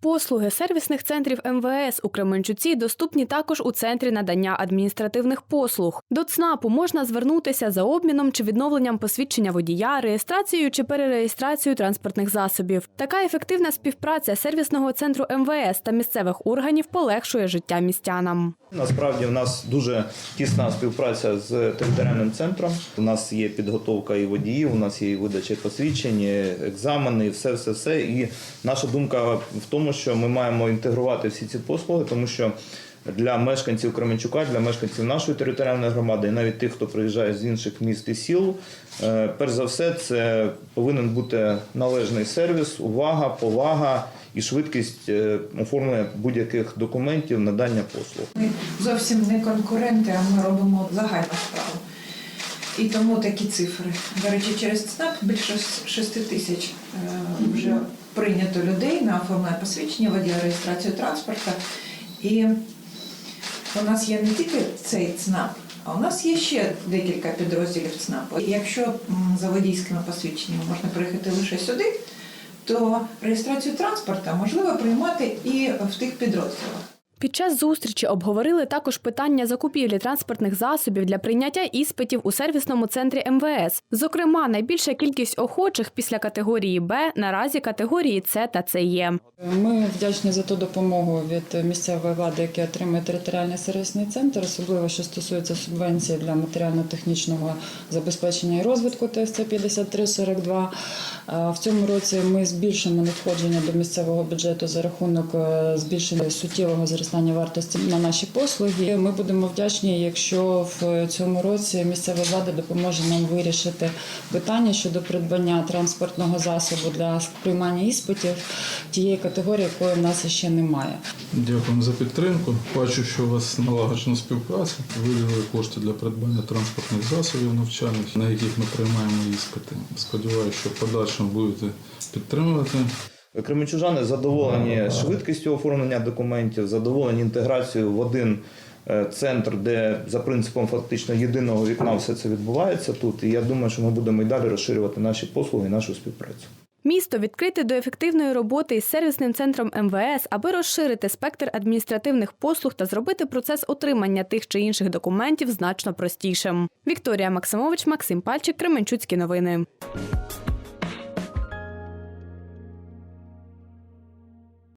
Послуги сервісних центрів МВС у Кременчуці доступні також у центрі надання адміністративних послуг. До ЦНАПу можна звернутися за обміном чи відновленням посвідчення водія, реєстрацією чи перереєстрацією транспортних засобів. Така ефективна співпраця сервісного центру МВС та місцевих органів полегшує життя містянам. Насправді в нас дуже тісна співпраця з територіальним центром. У нас є підготовка і водіїв, у нас є видача посвідчень, екзамени, все, все, все. І наша думка в тому, що ми маємо інтегрувати всі ці послуги, тому що. Для мешканців Кременчука, для мешканців нашої територіальної громади, і навіть тих, хто приїжджає з інших міст і сіл, е, перш за все, це повинен бути належний сервіс, увага, повага і швидкість е, оформлення будь-яких документів, надання послуг. Ми зовсім не конкуренти, а ми робимо загальну справу. І тому такі цифри. До речі, через ЦНАП більше 6 тисяч е, вже прийнято людей на оформлення посвідчення, водія реєстрацію транспорту. І у нас є не тільки цей ЦНАП, а у нас є ще декілька підрозділів ЦНАПу. І якщо за водійськими посвідченнями можна приїхати лише сюди, то реєстрацію транспорту можливо приймати і в тих підрозділах. Під час зустрічі обговорили також питання закупівлі транспортних засобів для прийняття іспитів у сервісному центрі МВС. Зокрема, найбільша кількість охочих після категорії Б наразі категорії С та С є. Ми вдячні за ту допомогу від місцевої влади, яку отримує територіальний сервісний центр, особливо що стосується субвенції для матеріально-технічного забезпечення і розвитку ТСЦ 5342. Е, В цьому році ми збільшимо надходження до місцевого бюджету за рахунок е, збільшення суттєвого зростання вартості на наші послуги. Ми будемо вдячні, якщо в цьому році місцева влада допоможе нам вирішити питання щодо придбання транспортного засобу для приймання іспитів тієї категорії, якої в нас ще немає. Дякуємо за підтримку. Бачу, що у вас налагоджена співпраця. Виділили кошти для придбання транспортних засобів навчальних, на яких ми приймаємо іспити. Сподіваюся, що в подальшому будете підтримувати. Кременчужани задоволені швидкістю оформлення документів, задоволені інтеграцією в один е, центр, де за принципом фактично єдиного вікна все це відбувається тут. І я думаю, що ми будемо і далі розширювати наші послуги і нашу співпрацю. Місто відкрите до ефективної роботи із сервісним центром МВС, аби розширити спектр адміністративних послуг та зробити процес отримання тих чи інших документів значно простішим. Вікторія Максимович, Максим Пальчик, Кременчуцькі новини.